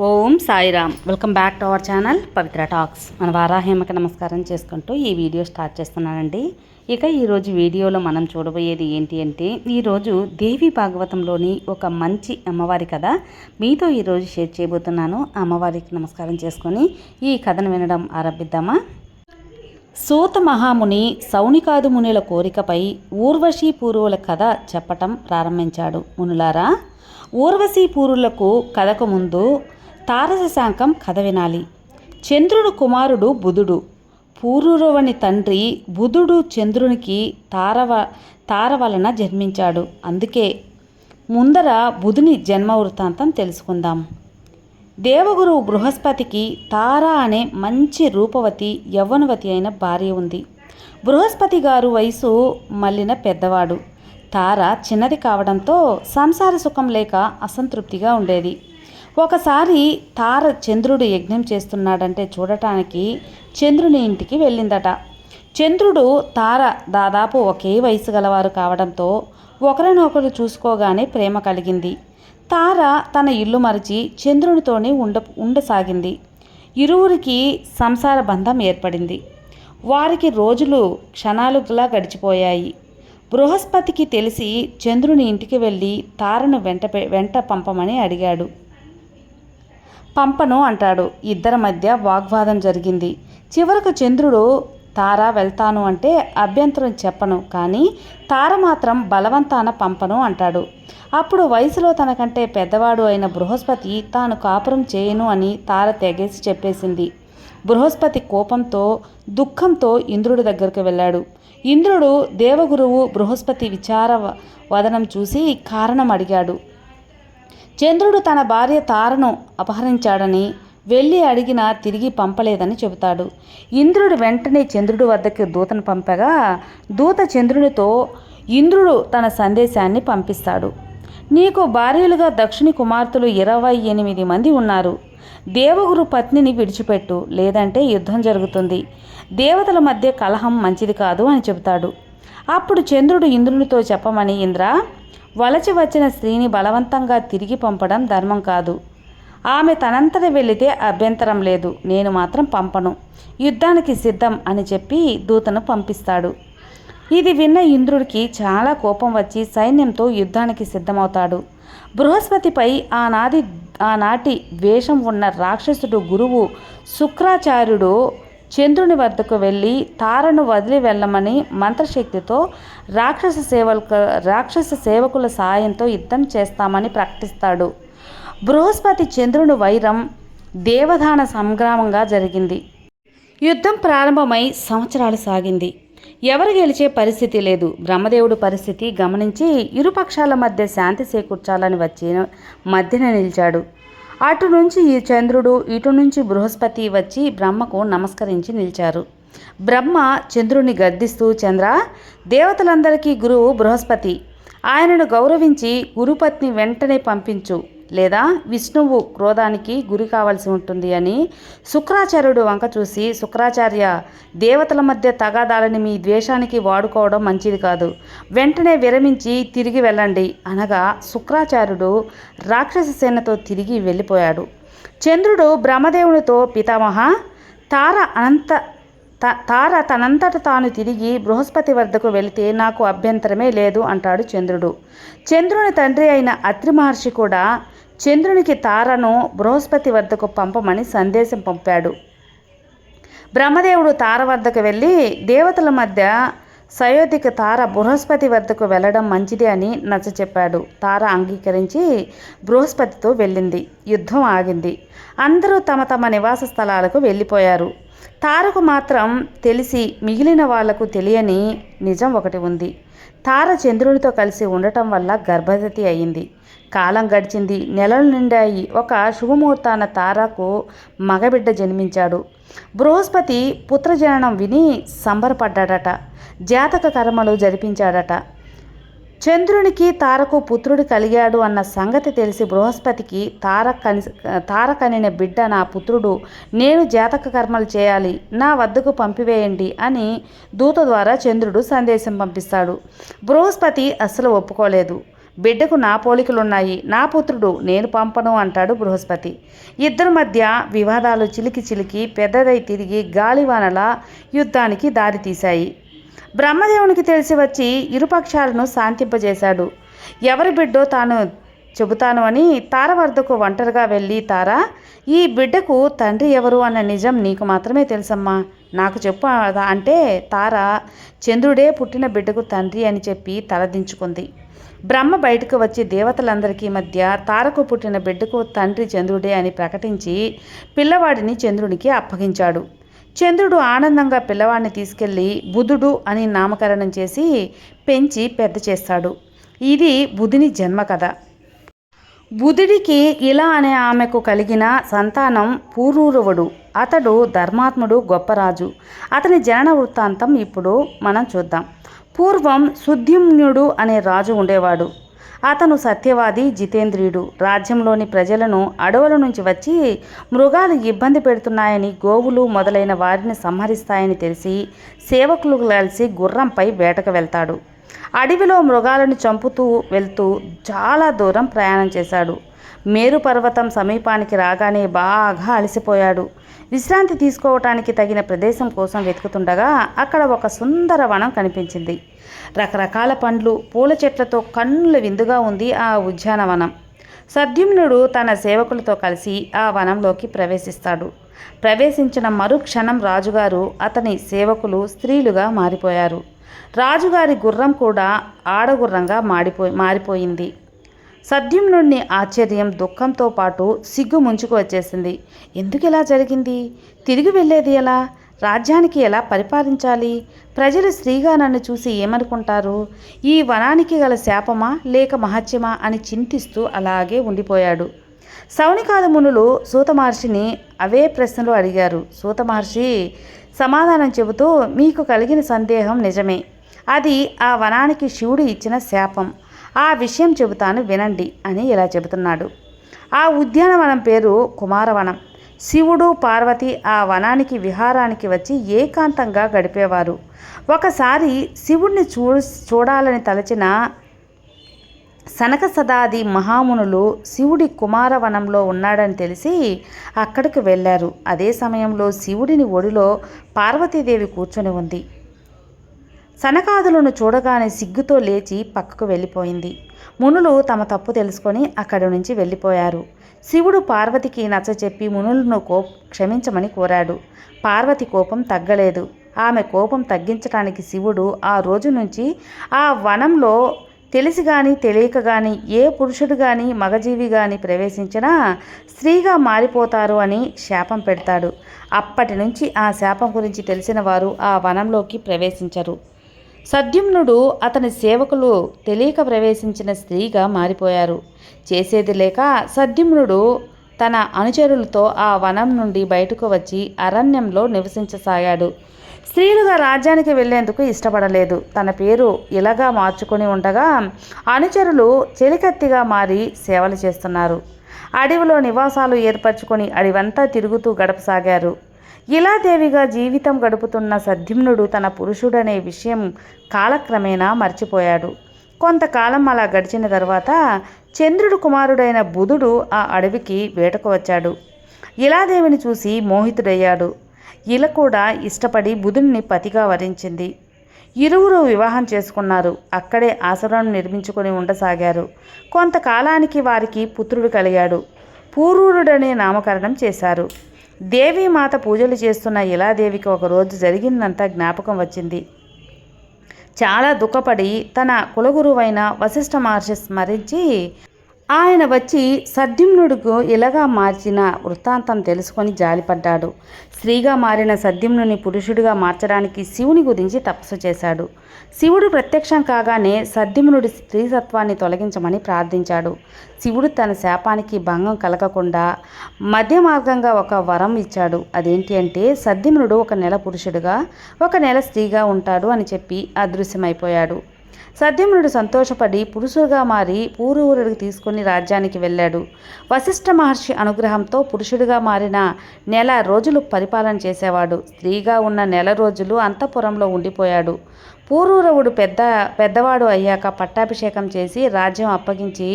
Om Sairam. Welcome back to our channel Pavitra talks. మన వారాహేమకి నమస్కారం చేసుకుంటూ ఈ వీడియో స్టార్ట్ చేస్తున్నానండి. ఇక ఈరోజు వీడియోలో మనం చూడబోయేది ఏంటి అంటే ఈరోజు దేవి భాగవతంలోని ఒక మంచి అమ్మవారి కథ మీతో ఈరోజు షేర్ చేయబోతున్నాను. అమ్మవారికి నమస్కారం చేసుకొని ఈ కథను వినడం ఆరంభిద్దామా? సూత మహాముని సౌనికాదు మునుల కోరికపై ఊర్వశీ పూర్వుల కథ చెప్పటం ప్రారంభించాడు. మునులారా ఊర్వశీ పూర్వులకు కథకు ముందు తారసశాంకం కథ వినాలి. చంద్రుడు కుమారుడు బుధుడు. పూర్వురవని తండ్రి బుధుడు చంద్రునికి తారవ తార వలన జన్మించాడు. అందుకే ముందర బుధుని జన్మ వృత్తాంతం తెలుసుకుందాం. దేవగురు బృహస్పతికి తార అనే మంచి రూపవతి యవ్వనవతి అయిన భార్య ఉంది. బృహస్పతి గారు వయసు మళ్ళిన పెద్దవాడు. తార చిన్నది కావడంతో సంసార సుఖం లేక అసంతృప్తిగా ఉండేది. ఒకసారి తార చంద్రుడు యజ్ఞం చేస్తున్నాడంటే చూడటానికి చంద్రుని ఇంటికి వెళ్ళిందట. చంద్రుడు తార దాదాపు ఒకే వయసు గలవారు కావడంతో ఒకరినొకరు చూసుకోగానే ప్రేమ కలిగింది. తార తన ఇల్లు మరిచి చంద్రునితోనే ఉండ ఉండసాగింది. ఇరువురికి సంసార బంధం ఏర్పడింది. వారికి రోజులు క్షణాలుగా గడిచిపోయాయి. బృహస్పతికి తెలిసి చంద్రుని ఇంటికి వెళ్ళి తారను వెంట వెంట పంపమని అడిగాడు. పంపను అంటాడు. ఇద్దరి మధ్య వాగ్వాదం జరిగింది. చివరకు చంద్రుడు తార వెళ్తాను అంటే అభ్యంతరం చెప్పను కానీ తార మాత్రం బలవంతాన పంపను అంటాడు. అప్పుడు వయసులో తనకంటే పెద్దవాడు అయిన బృహస్పతి తాను కాపురం చేయను అని తార తెగేసి చెప్పేసింది. బృహస్పతి కోపంతో దుఃఖంతో ఇంద్రుడి దగ్గరకు వెళ్ళాడు. ఇంద్రుడు దేవగురువు బృహస్పతి విచార వదనం చూసి కారణం అడిగాడు. చంద్రుడు తన భార్య తారను అపహరించాడని వెళ్ళి అడిగినా తిరిగి పంపలేదని చెబుతాడు. ఇంద్రుడు వెంటనే చంద్రుడి వద్దకు దూతను పంపగా దూత చంద్రునితో ఇంద్రుడు తన సందేశాన్ని పంపిస్తాడు. నీకు భార్యలుగా దక్షిణి కుమార్తెలు ఇరవై ఎనిమిది మంది ఉన్నారు. దేవగురు పత్నిని విడిచిపెట్టు లేదంటే యుద్ధం జరుగుతుంది. దేవతల మధ్య కలహం మంచిది కాదు అని చెబుతాడు. అప్పుడు చంద్రుడు ఇంద్రునితో చెప్పమని ఇంద్ర వలచి వచ్చిన స్త్రీని బలవంతంగా తిరిగి పంపడం ధర్మం కాదు. ఆమె తనంతట వెళితే అభ్యంతరం లేదు. నేను మాత్రం పంపను. యుద్ధానికి సిద్ధం అని చెప్పి దూతను పంపిస్తాడు. ఇది విన్న ఇంద్రుడికి చాలా కోపం వచ్చి సైన్యంతో యుద్ధానికి సిద్ధమవుతాడు. బృహస్పతిపై ఆనాది ఆనాటి వేషం ఉన్న రాక్షసుడు గురువు శుక్రాచార్యుడు చంద్రుని వద్దకు వెళ్ళి తారను వదిలి వెళ్ళమని మంత్రశక్తితో రాక్షస సేవల రాక్షస సేవకుల సాయంతో యుద్ధం చేస్తామని ప్రకటిస్తాడు. బృహస్పతి చంద్రుని వైరం దేవదాన సంగ్రామంగా జరిగింది. యుద్ధం ప్రారంభమై సంవత్సరాలు సాగింది. ఎవరు గెలిచే పరిస్థితి లేదు. బ్రహ్మదేవుడు పరిస్థితి గమనించి ఇరుపక్షాల మధ్య శాంతి చేకూర్చాలని వచ్చి మధ్యన నిలిచాడు. అటు నుంచి ఈ చంద్రుడు ఇటు నుంచి బృహస్పతి వచ్చి బ్రహ్మకు నమస్కరించి నిలిచారు. బ్రహ్మ చంద్రుని గద్దిస్తూ చంద్ర దేవతలందరికీ గురువు బృహస్పతి. ఆయనను గౌరవించి గురుపత్ని వెంటనే పంపించు. లేదా విష్ణువు క్రోధానికి గురి కావాల్సి ఉంటుంది అని శుక్రాచార్యుడు వంక చూసి శుక్రాచార్య దేవతల మధ్య తగాదాలని మీ ద్వేషానికి వాడుకోవడం మంచిది కాదు. వెంటనే విరమించి తిరిగి వెళ్ళండి. అనగా శుక్రాచార్యుడు రాక్షస సేనతో తిరిగి వెళ్ళిపోయాడు. చంద్రుడు బ్రహ్మదేవునితో పితామహ తార అనంత తార తనంతట తాను తిరిగి బృహస్పతి వద్దకు వెళితే నాకు అభ్యంతరమే లేదు అంటాడు చంద్రుడు. చంద్రుని తండ్రి అయిన అత్రి మహర్షి కూడా చంద్రునికి తారను బృహస్పతి వద్దకు పంపమని సందేశం పంపాడు. బ్రహ్మదేవుడు తార వద్దకు వెళ్ళి దేవతల మధ్య సయోధిక తార బృహస్పతి వద్దకు వెళ్ళడం మంచిది అని నచ్చ చెప్పాడు. తార అంగీకరించి బృహస్పతితో వెళ్ళింది. యుద్ధం ఆగింది. అందరూ తమ తమ నివాస స్థలాలకు వెళ్ళిపోయారు. తారకు మాత్రం తెలిసి మిగిలిన వాళ్ళకు తెలియని నిజం ఒకటి ఉంది. తార చంద్రునితో కలిసి ఉండటం వల్ల గర్భవతి అయింది. కాలం గడిచింది. నెలలు నిండాయి. ఒక శుభముహూర్తాన తారకు మగబిడ్డ జన్మించాడు. బృహస్పతి పుత్రజననం విని సంబరపడ్డాడట. జాతక కర్మలు జరిపించాడట. చంద్రునికి తారకు పుత్రుడు కలిగాడు అన్న సంగతి తెలిసి బృహస్పతికి తార కని బిడ్డ నా పుత్రుడు నేను జాతక కర్మలు చేయాలి నా వద్దకు పంపివేయండి అని దూత ద్వారా చంద్రుడు సందేశం పంపిస్తాడు. బృహస్పతి అస్సలు ఒప్పుకోలేదు. బిడ్డకు నా పోలికలున్నాయి నా పుత్రుడు నేను పంపను అంటాడు బృహస్పతి. ఇద్దరి మధ్య వివాదాలు చిలికి చిలికి పెద్దదై తిరిగి గాలివానల యుద్ధానికి దారితీశాయి. బ్రహ్మదేవునికి తెలిసి వచ్చి ఇరుపక్షాలను శాంతింపజేశాడు. ఎవరి బిడ్డో తాను చెబుతాను అని తార వద్దకు ఒంటరిగా వెళ్ళి తార ఈ బిడ్డకు తండ్రి ఎవరు అన్న నిజం నీకు మాత్రమే తెలుసమ్మా. నాకు చెప్పు అంటే తార చంద్రుడే పుట్టిన బిడ్డకు తండ్రి అని చెప్పి తలదించుకుంది. బ్రహ్మ బయటకు వచ్చి దేవతలందరికీ మధ్య తారకు పుట్టిన బిడ్డకు తండ్రి చంద్రుడే అని ప్రకటించి పిల్లవాడిని చంద్రునికి అప్పగించాడు. చంద్రుడు ఆనందంగా పిల్లవాడిని తీసుకెళ్ళి బుధుడు అని నామకరణం చేసి పెంచి పెద్ద చేస్తాడు. ఇది బుధుని జన్మ కథ బుధుడికి ఇలా అనే ఆమెకు కలిగిన సంతానం పూర్వూరువుడు. అతడు ధర్మాత్ముడు గొప్పరాజు అతని జనన వృత్తాంతం ఇప్పుడు మనం చూద్దాం. పూర్వం సుద్యుమ్నుడు అనే రాజు ఉండేవాడు. అతను సత్యవాది జితేంద్రియుడు. రాజ్యంలోని ప్రజలను అడవుల నుంచి వచ్చి మృగాలు ఇబ్బంది పెడుతున్నాయని గోవులు మొదలైన వారిని సంహరిస్తాయని తెలిసి సేవకులు కలిసి గుర్రంపై వేటకు వెళ్తాడు. అడవిలో మృగాలను చంపుతూ వెళ్తూ చాలా దూరం ప్రయాణం చేశాడు. మేరు పర్వతం సమీపానికి రాగానే బాగా అలసిపోయాడు. విశ్రాంతి తీసుకోవటానికి తగిన ప్రదేశం కోసం వెతుకుతుండగా అక్కడ ఒక సుందర వనం కనిపించింది. రకరకాల పండ్లు పూల చెట్లతో కన్నుల విందుగా ఉంది ఆ ఉద్యానవనం సద్యుమ్నుడు తన సేవకులతో కలిసి ఆ వనంలోకి ప్రవేశిస్తాడు. ప్రవేశించిన మరుక్షణం రాజుగారు అతని సేవకులు స్త్రీలుగా మారిపోయారు. రాజుగారి గుర్రం కూడా ఆడగుర్రంగా మాడిపోయి మారిపోయింది. సద్యుమ్నుడిని ఆశ్చర్యం దుఃఖంతో పాటు సిగ్గు ముంచుకు వచ్చేసింది. ఎందుకు ఇలా జరిగింది? తిరిగి వెళ్ళేది ఎలా? రాజ్యానికి ఎలా పరిపాలించాలి? ప్రజలు స్త్రీగా నన్ను చూసి ఏమనుకుంటారు? ఈ వనానికి గల శాపమా లేక మహత్యమా అని చింతిస్తూ అలాగే ఉండిపోయాడు. సౌనికాద మునులు సూత మహర్షిని అవే ప్రశ్నలు అడిగారు. సూత మహర్షి సమాధానం చెబుతూ మీకు కలిగిన సందేహం నిజమే. అది ఆ వనానికి శివుడు ఇచ్చిన శాపం. ఆ విషయం చెబుతాను వినండి అని ఇలా చెబుతున్నాడు. ఆ ఉద్యానవనం పేరు కుమారవనం. శివుడు పార్వతి ఆ వనానికి విహారానికి వచ్చి ఏకాంతంగా గడిపేవారు. ఒకసారి శివుణ్ణి చూ చూడాలని తలచిన సనక సదాది మహామునులు శివుడి కుమారవనంలో ఉన్నాడని తెలిసి అక్కడికి వెళ్ళారు. అదే సమయంలో శివుడిని ఒడిలో పార్వతీదేవి కూర్చొని ఉంది. సనకాదులను చూడగానే సిగ్గుతో లేచి పక్కకు వెళ్ళిపోయింది. మునులు తమ తప్పు తెలుసుకొని అక్కడి నుంచి వెళ్ళిపోయారు. శివుడు పార్వతికి నచ్చచెప్పి మునులను కో క్షమించమని కోరాడు. పార్వతి కోపం తగ్గలేదు. ఆమె కోపం తగ్గించడానికి శివుడు ఆ రోజు నుంచి ఆ వనంలో తెలిసి కానీ తెలియక కానీ ఏ పురుషుడు కానీ మగజీవి కానీ ప్రవేశించినా స్త్రీగా మారిపోతారు అని శాపం పెడతాడు. అప్పటి నుంచి ఆ శాపం గురించి తెలిసిన వారు ఆ వనంలోకి ప్రవేశించరు. సద్యుమ్నుడు అతని సేవకులు తెలియక ప్రవేశించిన స్త్రీగా మారిపోయారు. చేసేది లేక సద్యుమ్నుడు తన అనుచరులతో ఆ వనం నుండి బయటకు వచ్చి అరణ్యంలో నివసించసాగాడు. స్త్రీలుగా రాజ్యానికి వెళ్ళేందుకు ఇష్టపడలేదు. తన పేరు ఇలాగా మార్చుకొని ఉండగా అనుచరులు చెలికత్తిగా మారి సేవలు చేస్తున్నారు. అడవిలో నివాసాలు ఏర్పరచుకొని అడివంతా తిరుగుతూ గడపసాగారు. ఇలాదేవిగా జీవితం గడుపుతున్న సద్యుమ్నుడు తన పురుషుడనే విషయం కాలక్రమేణా మర్చిపోయాడు. కొంతకాలం అలా గడిచిన తర్వాత చంద్రుడు కుమారుడైన బుధుడు ఆ అడవికి వేటకు వచ్చాడు. ఇలాదేవిని చూసి మోహితుడయ్యాడు. ఇలా కూడా ఇష్టపడి బుధుడిని పతిగా వరించింది ఇరువురు వివాహం చేసుకున్నారు. అక్కడే ఆశ్రమం నిర్మించుకొని ఉండసాగారు. కొంతకాలానికి వారికి పుత్రుడు కలిగాడు. పూర్వరుడనే నామకరణం చేశారు. దేవీమాత పూజలు చేస్తున్న ఇలాదేవికి ఒకరోజు జరిగిందంతా జ్ఞాపకం వచ్చింది. చాలా దుఃఖపడి తన కులగురువైన వశిష్ఠ మహర్షి స్మరించి ఆయన వచ్చి సద్యుమ్నుడుకు ఇలాగా మార్చిన వృత్తాంతం తెలుసుకొని జాలిపడ్డాడు. స్త్రీగా మారిన సద్యుమ్నుని పురుషుడిగా మార్చడానికి శివుని గురించి తపస్సు చేశాడు. శివుడు ప్రత్యక్షం కాగానే సద్యుమ్నుడి స్త్రీసత్వాన్ని తొలగించమని ప్రార్థించాడు. శివుడు తన శాపానికి భంగం కలగకుండా మధ్య మార్గంగా ఒక వరం ఇచ్చాడు. అదేంటి అంటే సద్యుమ్నుడు ఒక నెల పురుషుడుగా ఒక నెల స్త్రీగా ఉంటాడు అని చెప్పి అదృశ్యమైపోయాడు. సత్యమునుడు సంతోషపడి పురుషుడుగా మారి పూర్వూరుడికి తీసుకుని రాజ్యానికి వెళ్ళాడు. వశిష్ఠ మహర్షి అనుగ్రహంతో పురుషుడిగా మారిన నెల రోజులు పరిపాలన చేసేవాడు. స్త్రీగా ఉన్న నెల రోజులు అంతఃపురంలో ఉండిపోయాడు. పూరూరవుడు పెద్ద పెద్దవాడు అయ్యాక పట్టాభిషేకం చేసి రాజ్యం అప్పగించి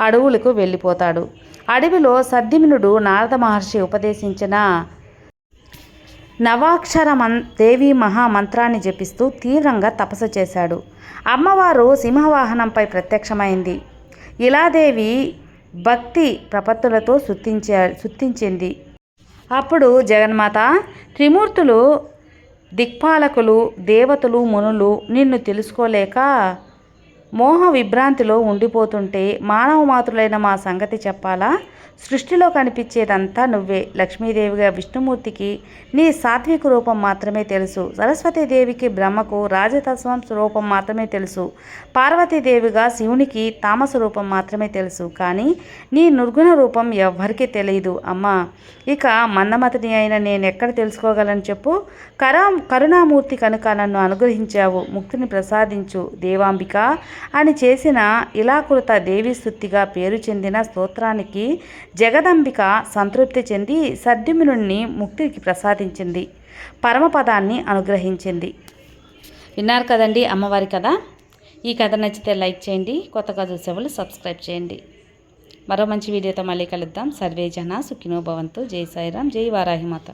అడవులకు వెళ్ళిపోతాడు. అడవిలో సద్దిమినుడు నారద మహర్షి ఉపదేశించిన నవాక్షర మన్ దేవి మహామంత్రాన్ని జపిస్తూ తీవ్రంగా తపస్సు చేశాడు. అమ్మవారు సింహవాహనంపై ప్రత్యక్షమైంది. ఇలాదేవి భక్తి ప్రపత్తులతో సుత్తించే సుత్తించింది అప్పుడు జగన్మాత త్రిమూర్తులు దిక్పాలకులు దేవతలు మునులు నిన్ను తెలుసుకోలేక మోహ విభ్రాంతిలో ఉండిపోతుంటే మానవ మాతృలైన మా సంగతి చెప్పాలా? సృష్టిలో కనిపించేదంతా నువ్వే. లక్ష్మీదేవిగా విష్ణుమూర్తికి నీ సాత్విక రూపం మాత్రమే తెలుసు. సరస్వతీదేవికి బ్రహ్మకు రాజతత్వం రూపం మాత్రమే తెలుసు. పార్వతీదేవిగా శివునికి తామస రూపం మాత్రమే తెలుసు. కానీ నీ నిర్గుణ రూపం ఎవ్వరికీ తెలియదు అమ్మా ఇక మందమతిని అయిన నేను ఎక్కడ తెలుసుకోగలను చెప్పు? కరా కరుణామూర్తి కనుక నన్ను అనుగ్రహించావు ముక్తిని ప్రసాదించు దేవాంబిక అని చేసిన ఇలాకృత దేవి స్థుతిగా పేరు చెందిన స్తోత్రానికి జగదంబిక సంతృప్తి చెంది సద్యుమ్నుణ్ణి ముక్తికి ప్రసాదించింది. పరమపదాన్ని అనుగ్రహించింది. విన్నారు కదండి అమ్మవారి కథ? ఈ కథ నచ్చితే లైక్ చేయండి కొత్తగా చూసేవాళ్ళు సబ్స్క్రైబ్ చేయండి. మరో మంచి వీడియోతో మళ్ళీ కలుద్దాం. సర్వే జన సుఖినో భవంతు. జై సాయిరాం జై వారాహిమాత.